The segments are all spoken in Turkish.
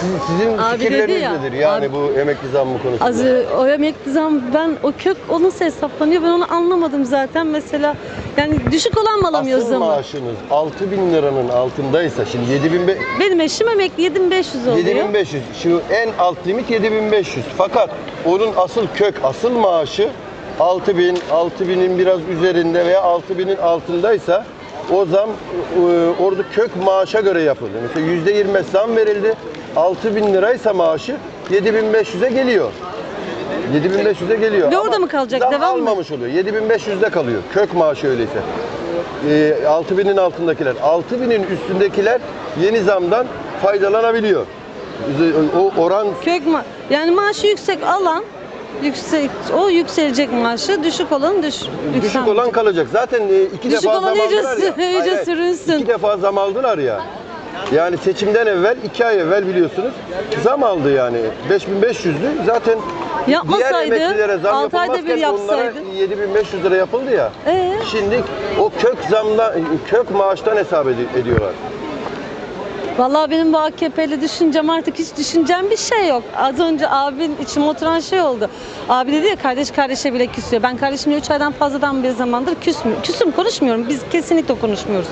Sizin, sizin Abi fikirleriniz dedi ya, nedir yani abi- bu emekli zammı konusunda? Az o emekli zam ben o kök o nasıl hesaplanıyor ben onu anlamadım zaten mesela yani düşük olan mı alamıyor Asıl zamı? maaşınız 6000 bin liranın altındaysa şimdi 7500 Benim eşim emekli 7500 oluyor. 7500. Şu en alt limit 7500. Fakat onun asıl kök, asıl maaşı 6000, 6000'in biraz üzerinde veya 6000'in altındaysa o zam e, orada kök maaşa göre yapıldı. Mesela %20 zam verildi. 6000 liraysa maaşı 7500'e geliyor. 7500'e geliyor. Ve orada mı kalacak, Zam devam mı? almamış oluyor. 7500'de kalıyor. Kök maaşı öyleyse. E, 6000'in altındakiler. 6000'in üstündekiler yeni zamdan faydalanabiliyor. O oran Kök ma yani maaşı yüksek alan yüksek o yükselecek maaşı düşük olan düş düşük yükselmeyecek. olan kalacak. Zaten e, iki Düşük defa olan zam iyice aldılar ya. iyice Hayır, hayır. sürünsün. İki defa zam aldılar ya. Yani seçimden evvel, iki ay evvel biliyorsunuz zam aldı yani. 5500'dü. Zaten Yapmasaydı, diğer emeklilere zam altı ayda bir yapılmazken onlara yapsaydı. 7500 lira yapıldı ya. Ee? Şimdi o kök zamla kök maaştan hesap edi- ediyorlar. Vallahi benim bu AKP'li düşüncem artık hiç düşüncem bir şey yok. Az önce abin içime oturan şey oldu. Abi dedi ya kardeş kardeşe bile küsüyor. Ben kardeşimle 3 aydan fazladan bir zamandır küsmüyorum. Küsüm konuşmuyorum. Biz kesinlikle konuşmuyoruz.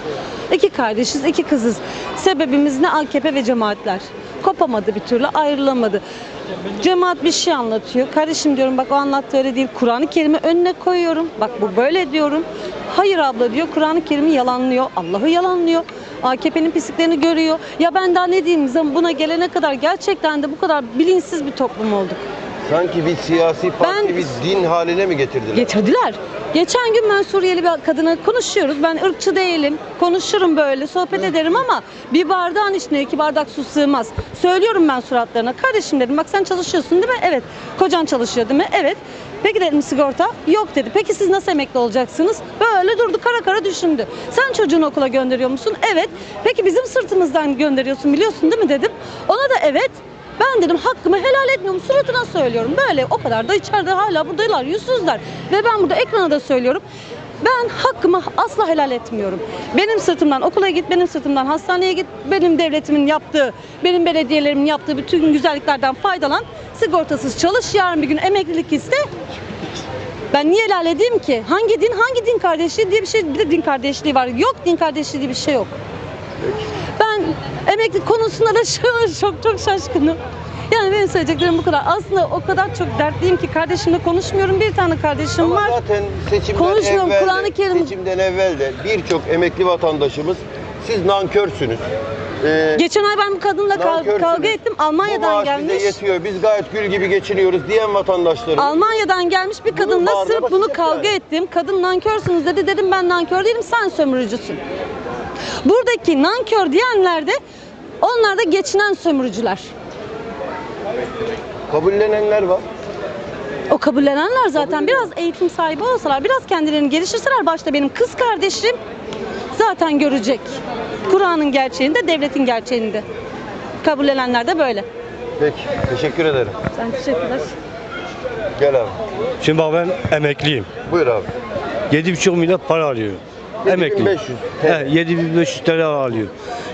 İki kardeşiz, iki kızız. Sebebimiz ne AKP ve cemaatler. Kopamadı bir türlü, ayrılamadı. Cemaat bir şey anlatıyor. Kardeşim diyorum bak o anlattığı öyle değil. Kur'an-ı Kerim'i önüne koyuyorum. Bak bu böyle diyorum. Hayır abla diyor Kur'an-ı Kerim'i yalanlıyor. Allah'ı yalanlıyor. AKP'nin pisliklerini görüyor. Ya ben daha ne diyeyim buna gelene kadar gerçekten de bu kadar bilinçsiz bir toplum olduk. Sanki bir siyasi parti Ben- bir din haline mi getirdiler? Getirdiler. Geçen gün ben Suriyeli bir kadına konuşuyoruz. Ben ırkçı değilim. Konuşurum böyle, sohbet ederim ama bir bardağın içine iki bardak su sığmaz. Söylüyorum ben suratlarına. Kardeşim dedim bak sen çalışıyorsun değil mi? Evet. Kocan çalışıyor değil mi? Evet. Peki dedim sigorta? Yok dedi. Peki siz nasıl emekli olacaksınız? Böyle durdu kara kara düşündü. Sen çocuğunu okula gönderiyor musun? Evet. Peki bizim sırtımızdan gönderiyorsun biliyorsun değil mi dedim. Ona da evet. Ben dedim hakkımı helal etmiyorum suratına söylüyorum. Böyle o kadar da içeride hala buradalar yüzsüzler. Ve ben burada ekrana da söylüyorum. Ben hakkımı asla helal etmiyorum. Benim sırtımdan okula git, benim sırtımdan hastaneye git, benim devletimin yaptığı, benim belediyelerimin yaptığı bütün güzelliklerden faydalan. Sigortasız çalış, yarın bir gün emeklilik iste. Ben niye helal edeyim ki? Hangi din, hangi din kardeşliği diye bir şey, bir de din kardeşliği var. Yok din kardeşliği diye bir şey yok. Ben emekli konusunda da çok çok şaşkınım. Yani benim söyleyeceklerim bu kadar. Aslında o kadar çok dertliyim ki kardeşimle konuşmuyorum. Bir tane kardeşim Ama var. zaten seçimden Konuşmuyorum, evvel de, Kur'an-ı Kerim- seçimden evvel de birçok emekli vatandaşımız siz nankörsünüz. Ee, Geçen ay ben bu kadınla kav- nankörsünüz. kavga ettim. Bu Almanya'dan maaş gelmiş. bize yetiyor. Biz gayet gül gibi geçiniyoruz diyen vatandaşlarımız. Almanya'dan gelmiş bir kadınla bağırmaya sırf bunu kavga yani. ettim. Kadın nankörsünüz dedi. Dedim ben nankör değilim sen sömürücüsün. Buradaki nankör diyenler de onlar da geçinen sömürücüler. Kabullenenler var. O kabullenenler zaten biraz eğitim sahibi olsalar, biraz kendilerini geliştirseler başta benim kız kardeşim zaten görecek. Kur'an'ın gerçeğini de devletin geçtiğini de. Kabullenenler de böyle. Peki. Teşekkür ederim. Sen teşekkürler. Gel abi. Şimdi bak ben emekliyim. Buyur abi. 7,5 milyar para alıyorum. Emekli. 7500. He, 7500 TL alıyor.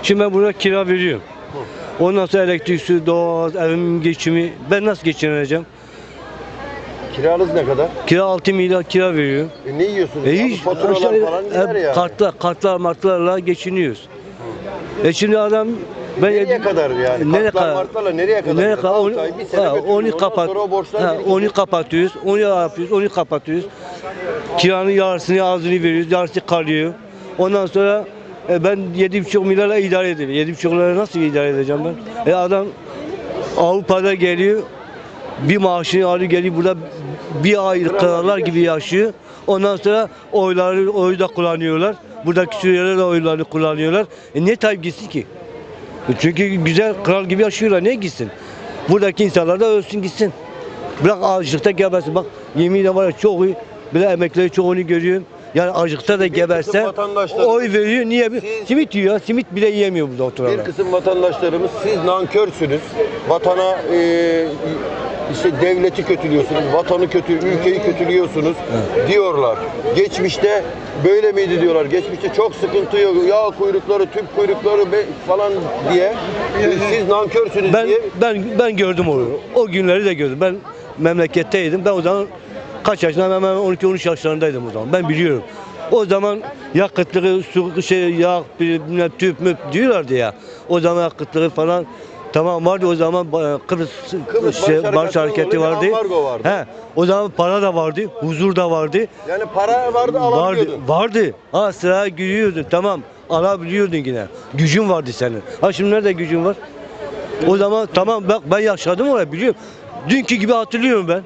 Şimdi ben burada kira veriyorum. Ondan sonra elektrik, su, doğal, evim geçimi. Ben nasıl geçineceğim? Kiranız ne kadar? Kira 6 milyar kira veriyorum. E, ne yiyorsunuz? E hiç Faturalar aşağı- falan gider e, yani. kartlar, kartlar, martlarla geçiniyoruz. E şimdi adam ben Nereye kadar yani? Nereye kadar? martlarla nereye kadar? Nereye kadar? Onu, ay, ha, onu kapat. Ha, onu kapatıyoruz. Onu yapıyoruz. Onu kapatıyoruz. Kiranın yarısını ağzını veriyoruz. Yarısı kalıyor. Ondan sonra e, ben 7,5 milyarla idare ediyorum. 7,5 milyarla nasıl idare edeceğim ben? E adam Avrupa'da geliyor. Bir maaşını alıyor geliyor burada bir ay krallar gibi yaşıyor. Ondan sonra oyları oyu da kullanıyorlar. Buradaki Suriyeliler de oylarını kullanıyorlar. E niye Tayyip gitsin ki? E Çünkü güzel kral gibi yaşıyorlar. Niye gitsin? Buradaki insanlar da ölsün gitsin. Bırak açlıkta gebersin. Bak yeminle var ya çoğu bile emekleri çoğunu görüyorum. Yani açlıkta da geberse vatandaşlar- oy veriyor. Niye? Siz- Simit yiyor. Simit bile yiyemiyor burada Bir oturanlar. kısım vatandaşlarımız siz nankörsünüz. Vatana e, işte devleti kötülüyorsunuz, vatanı kötü, ülkeyi kötülüyorsunuz diyorlar. Geçmişte böyle miydi diyorlar. Geçmişte çok sıkıntı yok. Yağ kuyrukları, tüp kuyrukları be- falan diye. Siz nankörsünüz Ben diye. ben ben gördüm onu. O günleri de gördüm. Ben memleketteydim. Ben o zaman kaç yaşındayım? Hemen 12-13 yaşlarındaydım o zaman. Ben biliyorum. O zaman yakıtlığı, su, şey, yağ, bilmem, tüp müp diyorlardı ya. O zaman yakıtlığı falan tamam vardı o zaman e, Kıbrıs, Kıbrıs şey, Barış Barış Hareketi vardı. vardı. He, o zaman para da vardı, huzur da vardı. Yani para vardı Vardı, alabiliyordun. vardı. Ha sıraya giriyordun tamam alabiliyordun yine. Gücün vardı senin. Ha şimdi nerede gücün var? O zaman tamam bak ben yaşadım oraya biliyorum. Dünkü gibi hatırlıyorum ben.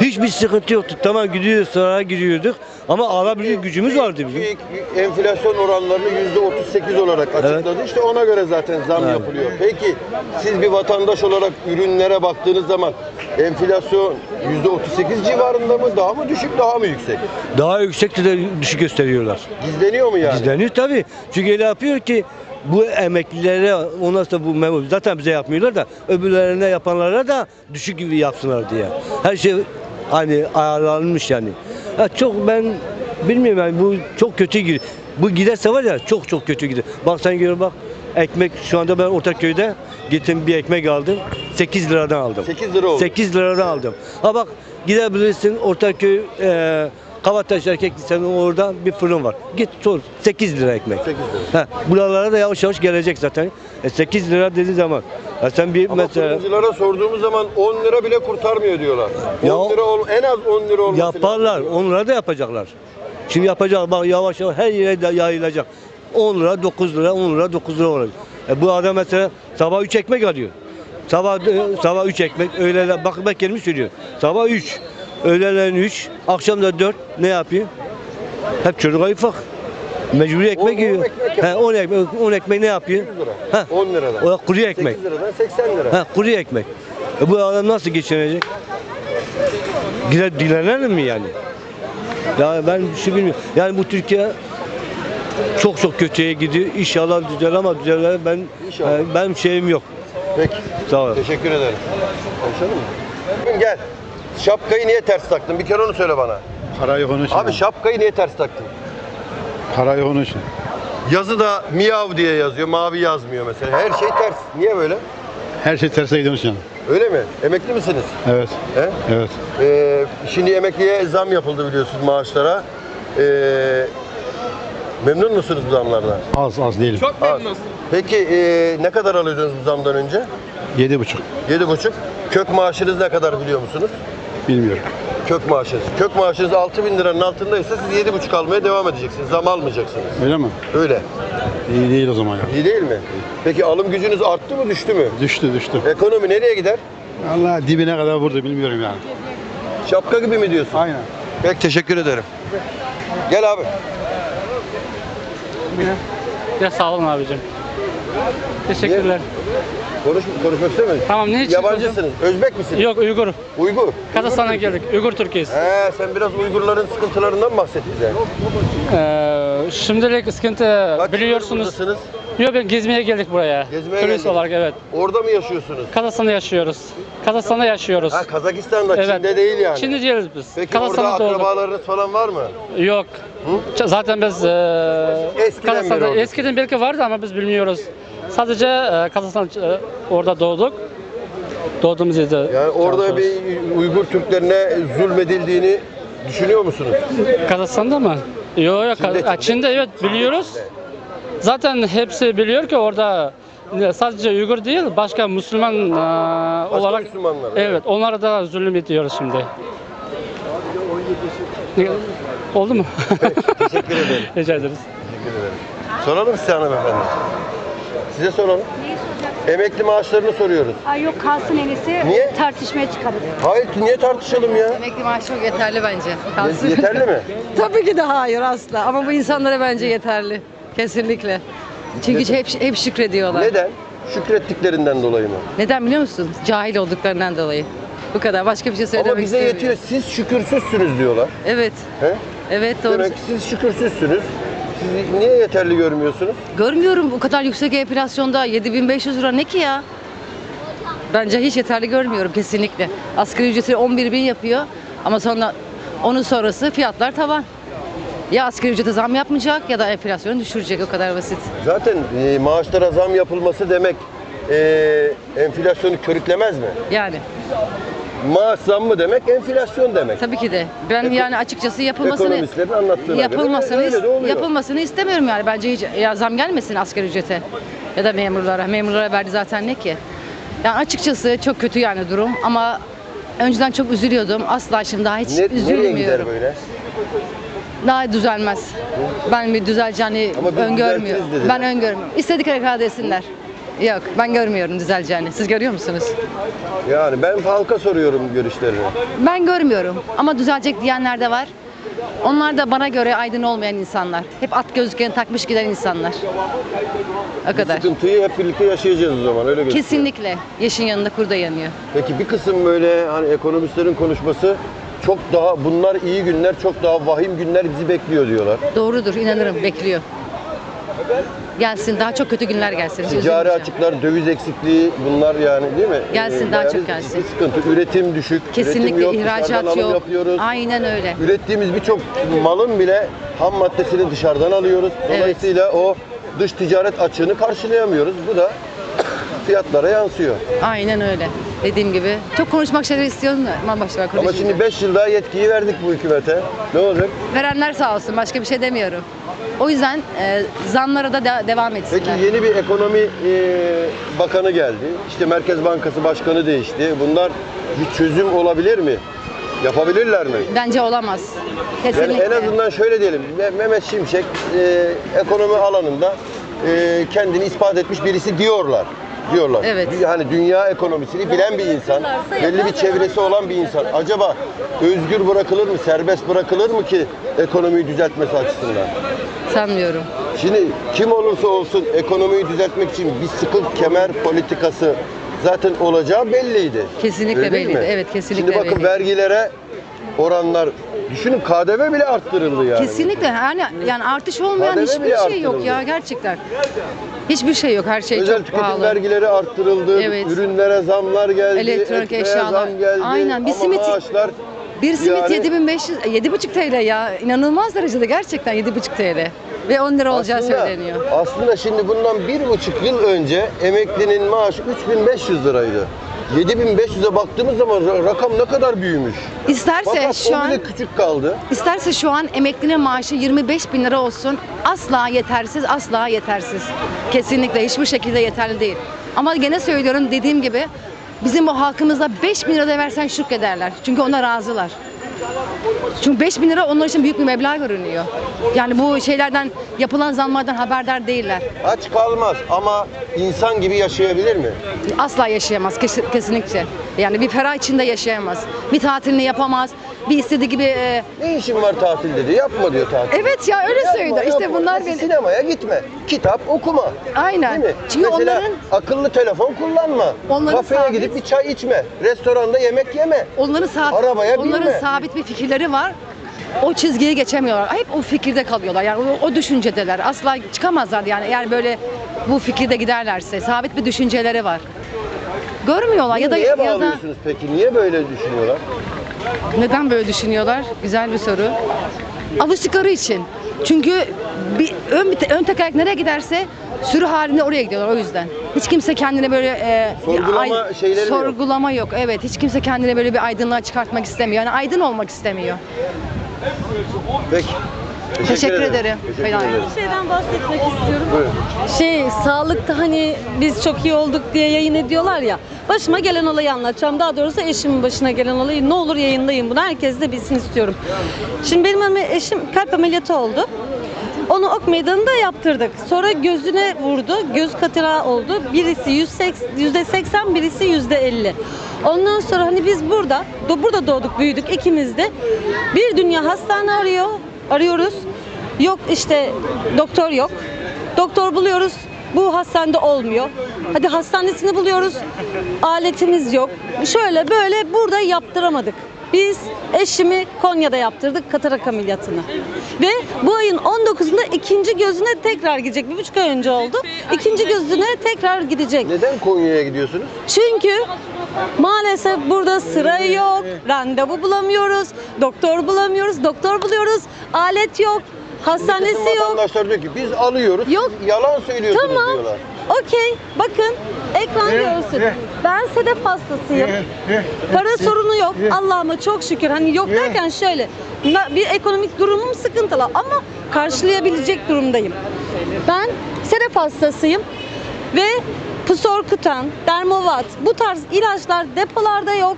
Hiçbir sıkıntı yoktu. Tamam gidiyoruz sıraya giriyorduk ama alabiliyor gücümüz vardı bizim. TÜİK enflasyon oranlarını %38 olarak açıkladı. İşte ona göre zaten zam Evet. yapılıyor. Peki siz bir vatandaş olarak ürünlere baktığınız zaman enflasyon %38 civarında mı? Daha mı düşük, daha mı yüksek? Daha yüksekte de düşük gösteriyorlar. Gizleniyor mu yani? Gizleniyor tabii. Çünkü öyle yapıyor ki bu emeklilere ondan sonra bu memur zaten bize yapmıyorlar da öbürlerine yapanlara da düşük gibi yapsınlar diye. Her şey hani ayarlanmış yani. Ha, çok ben bilmiyorum yani bu çok kötü gidiyor. Bu giderse var ya çok çok kötü gidiyor. Bak sen gör bak ekmek şu anda ben Ortaköy'de gittim bir ekmek aldım. 8 liradan aldım. 8 lira oldu. 8 liradan aldım. Ha bak gidebilirsin Ortaköy e, Kavataş Erkek Lisesi'nin orada bir fırın var. Git sor. 8 lira ekmek. 8 lira. Ha, buralara da yavaş yavaş gelecek zaten. E 8 lira dediği zaman. Ya sen bir Ama mesela fırıncılara sorduğumuz zaman 10 lira bile kurtarmıyor diyorlar. 10 Ya- lira ol, en az 10 lira olması yaparlar. lazım. Onlara da yapacaklar. Şimdi yapacak bak yavaş yavaş her yere de yayılacak. 10 lira 9 lira 10 lira 9 lira olacak. E bu adam mesela sabah 3 ekmek alıyor. Sabah e, sabah 3 ekmek, öğleden bak ben kendimi söylüyorum. Sabah 3, öğleden 3, akşam da 4 ne yapıyor? Hep çocuğa ufak. Mecburi ekmek yiyor. ekmek He 10 ekmek 10 ekmek ne yapıyor? 100 lira. Ha. 10 liradan. O da kuru ekmek. 8 liradan 80 lira. Ha kuru ekmek. E bu adam nasıl geçinecek? Gider dilenelim mi yani? Ya ben bir şey bilmiyorum. Yani bu Türkiye çok çok kötüye gidiyor. İnşallah düzelir ama düzelir. Ben İnşallah. e, benim şeyim yok. Peki. Sağ ol. Teşekkür ederim. Konuşalım mı? Gel. Şapkayı niye ters taktın? Bir kere onu söyle bana. Para yok onun için. Abi şapkayı niye ters taktın? Para yok onun için. Yazı da miyav diye yazıyor, mavi yazmıyor mesela. Her şey ters. Niye böyle? Her şey terse gidiyor onun için. Öyle mi? Emekli misiniz? Evet. He? Evet. Ee, şimdi emekliye zam yapıldı biliyorsunuz maaşlara. Ee, memnun musunuz bu zamlardan? Az az değilim. Az. Peki ee, ne kadar alıyordunuz bu zamdan önce? Yedi buçuk. Yedi buçuk. Kök maaşınız ne kadar biliyor musunuz? Bilmiyorum. Kök maaşınız. Kök maaşınız 6 bin liranın altındaysa siz yedi buçuk almaya devam edeceksiniz. Zam almayacaksınız. Öyle mi? Öyle. İyi değil o zaman ya. İyi değil mi? Peki alım gücünüz arttı mı düştü mü? Düştü düştü. Ekonomi nereye gider? Allah dibine kadar vurdu bilmiyorum yani. Şapka gibi mi diyorsun? Aynen. Peki teşekkür ederim. Gel abi. Ya sağ olun abicim. Teşekkürler. Konuş, konuşmak istemiyorum. Tamam ne için? Yabancısınız. Özbek misiniz? Yok Uygur. Uygur. Kazakistan'a Uygur geldik. Uygur Türkiye'yiz. He, sen biraz Uygurların sıkıntılarından bahset bize. Ee, şimdilik sıkıntı Kaç biliyorsunuz. yıldır buradasınız? Yok ben gezmeye geldik buraya. Gezmeye Turist geldiniz. olarak evet. Orada mı yaşıyorsunuz? Kazakistan'da yaşıyoruz. Kazakistan'da yaşıyoruz. Ha Kazakistan'da, evet. Çin'de değil yani. Çin'de değiliz biz. Peki orada Kazakistan'da doğduk. akrabalarınız falan var mı? Yok. Ç- Zaten biz e, Eskiden beri Kazakistan'da orada. eskiden belki vardı ama biz bilmiyoruz. Sadece e, Kazakistan e, orada doğduk. Doğduğumuz yerde. Yani orada çalışıyoruz. bir Uygur Türklerine zulmedildiğini düşünüyor musunuz? Kazakistan'da mı? Yok yok. Çin'de, Çin'de, Çin'de. Çin'de evet biliyoruz. Zaten hepsi biliyor ki orada sadece Uygur değil başka Müslüman e, olarak Müslümanlar, evet. evet onlara da zulüm ediyoruz şimdi. Ne- Oldu mu? Teşekkür ederim. Rica ederiz. Teşekkür ederim. Soralım size hanımefendi. Size soralım. Emekli maaşlarını soruyoruz. Ay yok kalsın en iyisi Niye? tartışmaya çıkarız. Hayır niye tartışalım ya? Emekli maaşı çok yeterli bence. Ye- Yeterli mi? Tabii ki de hayır asla ama bu insanlara bence yeterli. Kesinlikle. Çünkü hep, hep şükrediyorlar. Neden? Şükrettiklerinden dolayı mı? Neden biliyor musun? Cahil olduklarından dolayı. Bu kadar. Başka bir şey söylemek Ama bize istemiyorum. yetiyor. Siz şükürsüzsünüz diyorlar. Evet. He? Evet doğru. Demek ki siz şükürsüzsünüz. Siz niye yeterli görmüyorsunuz? Görmüyorum bu kadar yüksek enflasyonda 7500 lira ne ki ya? Bence hiç yeterli görmüyorum kesinlikle. Asgari ücreti 11 bin yapıyor ama sonra onun sonrası fiyatlar tavan. Ya asgari ücrete zam yapmayacak ya da enflasyonu düşürecek o kadar basit. Zaten e, maaşlara zam yapılması demek e, enflasyonu körüklemez mi? Yani Maaş zammı demek enflasyon demek. tabii ki de. Ben yani açıkçası yapılmasını Ekonomistlerin anlattığına yapılmasını göre öyle de oluyor. yapılmasını istemiyorum yani. Bence hiç ya zam gelmesin asgari ücrete ya da memurlara. Memurlara verdi zaten ne ki? Yani açıkçası çok kötü yani durum ama önceden çok üzülüyordum. Asla şimdi daha hiç Ne- nereye gider üzülmüyorum. böyle? Daha düzelmez. Ben bir düzeleceğini Ama biz öngörmüyorum. düzeltiriz dediler. Ben öngörmüyorum. İstedikleri kadar desinler. Yok ben görmüyorum düzeleceğini. Siz görüyor musunuz? Yani ben halka soruyorum görüşlerini. Ben görmüyorum ama düzelecek diyenler de var. Onlar da bana göre aydın olmayan insanlar. Hep at gözlüklerini takmış giden insanlar. O kadar. Sıkıntıyı hep birlikte yaşayacağız o zaman öyle gözüküyor. Kesinlikle. Yeşin yanında kurda yanıyor. Peki bir kısım böyle hani ekonomistlerin konuşması çok daha bunlar iyi günler, çok daha vahim günler bizi bekliyor diyorlar. Doğrudur inanırım bekliyor. Gelsin daha çok kötü günler gelsin. Hiç Ticari üzülmeyeceğim. açıklar, döviz eksikliği bunlar yani değil mi? Gelsin, Ee, daha bayağı çok bir gelsin. ciddi sıkıntı. Üretim düşük. Üretim Kesinlikle yok, dışarıdan ihracat alım yok. yapıyoruz. Aynen öyle. Ürettiğimiz birçok malın bile ham maddesini dışarıdan alıyoruz. Dolayısıyla o dış ticaret açığını karşılayamıyoruz. Bu da fiyatlara yansıyor. Aynen öyle. Dediğim gibi. Çok konuşmak şeyler istiyorum da ama başka Ama konuşmayacağım. şimdi 5 yıl daha yetkiyi verdik bu hükümete. Ne olacak? Verenler sağ olsun. Başka bir şey demiyorum. O yüzden e, zamlara da de- devam etsinler. Peki yeni bir ekonomi e, bakanı geldi. İşte Merkez Bankası Başkanı değişti. Bunlar bir çözüm olabilir mi? Yapabilirler mi? Bence olamaz. Yani Kesinlikle. en azından şöyle diyelim. Me- Mehmet Şimşek e, ekonomi alanında e, kendini ispat etmiş birisi diyorlar. Diyorlar. Evet. Bir- Hani dünya ekonomisini bilen bir insan, belli bir çevresi olan bir insan. Acaba özgür bırakılır mı, serbest bırakılır mı ki ekonomiyi düzeltmesi açısından? Sanmıyorum. Şimdi kim olursa olsun ekonomiyi düzeltmek için bir sıkı kemer politikası zaten olacağı belliydi. Kesinlikle Öyle değil belliydi. mi? Evet, kesinlikle Şimdi bakın belliydi. vergilere oranlar düşünün KDV bile arttırıldı yani. Kesinlikle yani yani artış olmayan KDV hiçbir şey yok arttırıldı. ya gerçekten. Hiçbir şey yok. Her şey Özel çok tüketim pahalı. vergileri arttırıldı, Evet. ürünlere zamlar geldi, Elektronik ekmeğe eşyalar. zam geldi. Aynen, bir ama simit- maaşlar Bir simit Yani- 7500 7,5 TL ya. İnanılmaz derecede gerçekten 7,5 TL. Ve 10 lira olacağı aslında, söyleniyor. aslında şimdi bundan bir buçuk yıl önce emeklinin maaşı 3500 liraydı. 7500'e baktığımız zaman ra- rakam ne kadar büyümüş. İsterse Fakat şu an küçük kaldı. İsterse şu an emeklinin maaşı 25 bin lira olsun. Asla yetersiz, asla yetersiz. Kesinlikle hiçbir şekilde yeterli değil. Ama gene söylüyorum dediğim gibi bizim bu halkımızda 5 bin lira da versen şükrederler. Çünkü ona razılar. Çünkü 5 bin lira onlar için büyük bir meblağ görünüyor. Yani bu şeylerden yapılan zamlardan haberdar değiller. Aç kalmaz ama insan gibi yaşayabilir mi? Asla yaşayamaz kes- kesinlikle. Yani bir ferah içinde yaşayamaz. Bir tatilini yapamaz. Bir istediği gibi e, Ne işin var tatil dedi. Yapma diyor tatil. Evet ya öyle Yapma, söylüyor. İşte yapma. bunlar beni Sinemaya gitme. Kitap okuma. Aynen. Değil mi? Çünkü Mesela onların akıllı telefon kullanma. Onların Kafeye sabit- gidip bir çay içme. Restoranda yemek yeme. onların sabit Arabaya onların binme. sabit bir fikirleri var. O çizgiyi geçemiyorlar. Hep o fikirde kalıyorlar. Yani o, o düşüncedeler. Asla çıkamazlar yani. Eğer böyle bu fikirde giderlerse sabit bir düşünceleri var. Görmüyorlar ya da Niye ya da bağlıyorsunuz peki? Niye böyle düşünüyorlar? neden böyle düşünüyorlar? Güzel bir soru. Alıştıkları için. Çünkü bir ön, bir te- ön tek ayak nereye giderse sürü halinde oraya gidiyorlar o yüzden. Hiç kimse kendine böyle e, bir Sorgulama şeyleri mi yok? sorgulama yok. Evet, hiç kimse kendine böyle bir aydınlığa çıkartmak istemiyor. Yani aydın olmak istemiyor. Peki. Teşekkür ederim. Teşekkür Helal. ederim. Bir şeyden bahsetmek istiyorum. Buyurun. Şey sağlıkta hani biz çok iyi olduk diye yayın ediyorlar ya. Başıma gelen olayı anlatacağım. Daha doğrusu eşimin başına gelen olayı ne olur yayınlayın bunu. Herkes de bilsin istiyorum. Şimdi benim eşim kalp ameliyatı oldu. Onu ok meydanında yaptırdık. Sonra gözüne vurdu. Göz katıra oldu. Birisi yüzde seksen, birisi yüzde elli. Ondan sonra hani biz burada, burada doğduk, büyüdük ikimiz de. Bir dünya hastane arıyor, arıyoruz. Yok işte doktor yok. Doktor buluyoruz. Bu hastanede olmuyor. Hadi hastanesini buluyoruz. Aletimiz yok. Şöyle böyle burada yaptıramadık. Biz eşimi Konya'da yaptırdık katarak ameliyatını. Ve bu ayın 19'unda ikinci gözüne tekrar gidecek. Bir buçuk ay önce oldu. İkinci gözüne tekrar gidecek. Neden Konya'ya gidiyorsunuz? Çünkü maalesef burada sıra yok, randevu bulamıyoruz, doktor bulamıyoruz, doktor buluyoruz, alet yok, hastanesi yok. vatandaşlar diyor ki biz alıyoruz. Yok. siz yalan söylüyorsunuz Tamam. diyorlar. Okey, bakın ekran görsün. Ben sedef hastasıyım. Para sorunu yok. Allah'ıma çok şükür. Hani yok derken şöyle. Bir ekonomik durumum sıkıntılı ama karşılayabilecek durumdayım. Ben sedef hastasıyım ve Pusorkutan, Dermovat bu tarz ilaçlar depolarda yok.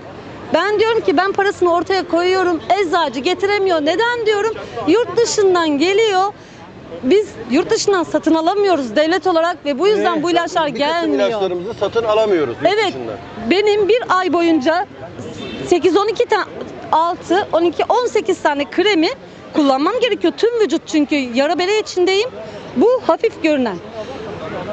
Ben diyorum ki ben parasını ortaya koyuyorum. Eczacı getiremiyor. Neden diyorum? Yurt dışından geliyor. Biz yurt dışından satın alamıyoruz devlet olarak ve bu yüzden bu ilaçlar Bir kısım gelmiyor. ilaçlarımızı satın alamıyoruz yurt Evet. dışından. Benim bir ay boyunca 8-12 tane 6, 12, 18 tane kremi kullanmam gerekiyor. Tüm vücut çünkü yara bere içindeyim. Bu hafif görünen.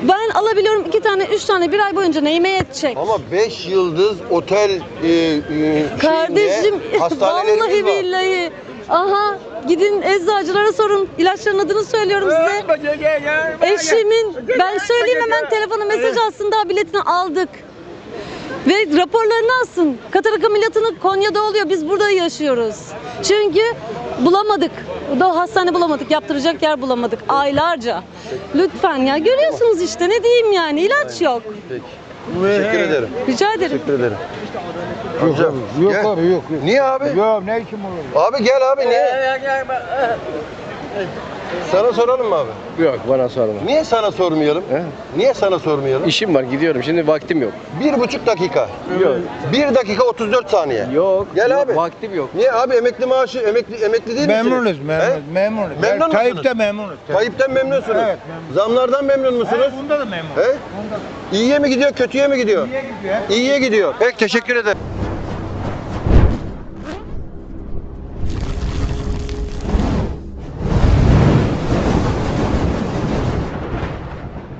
Ben alabiliyorum iki tane, üç tane bir ay boyunca neyime yetecek? Ama 5 yıldız otel e, e, Kardeşim şeyinde hastanelerimiz vallahi var. billahi. Aha gidin eczacılara sorun. İlaçların adını söylüyorum size. Eşimin ben söyleyeyim hemen telefona mesaj alsın daha biletini aldık. Ve raporlarını alsın. Katarak ameliyatını Konya'da oluyor. Biz burada yaşıyoruz. Çünkü bulamadık. Da hastane bulamadık. Yaptıracak yer bulamadık. Aylarca. Lütfen ya. Görüyorsunuz işte ne diyeyim yani. ilaç yok. Peki. Teşekkür ederim. Rica ederim. Teşekkür ederim. Amcam, Yok gel. abi yok yok. Niye abi? Yok ne işim olur? Abi gel abi niye? Sana soralım mı abi? Yok bana sorma. Niye sana sormayalım? He? Niye sana sormayalım? İşim var gidiyorum şimdi vaktim yok. Bir buçuk dakika. Yok. Bir dakika 34 saniye. Yok. Gel yok, abi. Vaktim yok. Niye abi emekli maaşı emekli emekli değil misiniz? Memnunuz He? memnunuz memnunuz. Memnun Ben Tayyip'te musunuz? memnunuz. Tayyip'ten memnunsunuz. Evet, Zamlardan memnun musunuz? Bunda da memnun. He? İyiye mi gidiyor, kötüye mi gidiyor? İyiye gidiyor. İyiye gidiyor. Peki teşekkür ederim.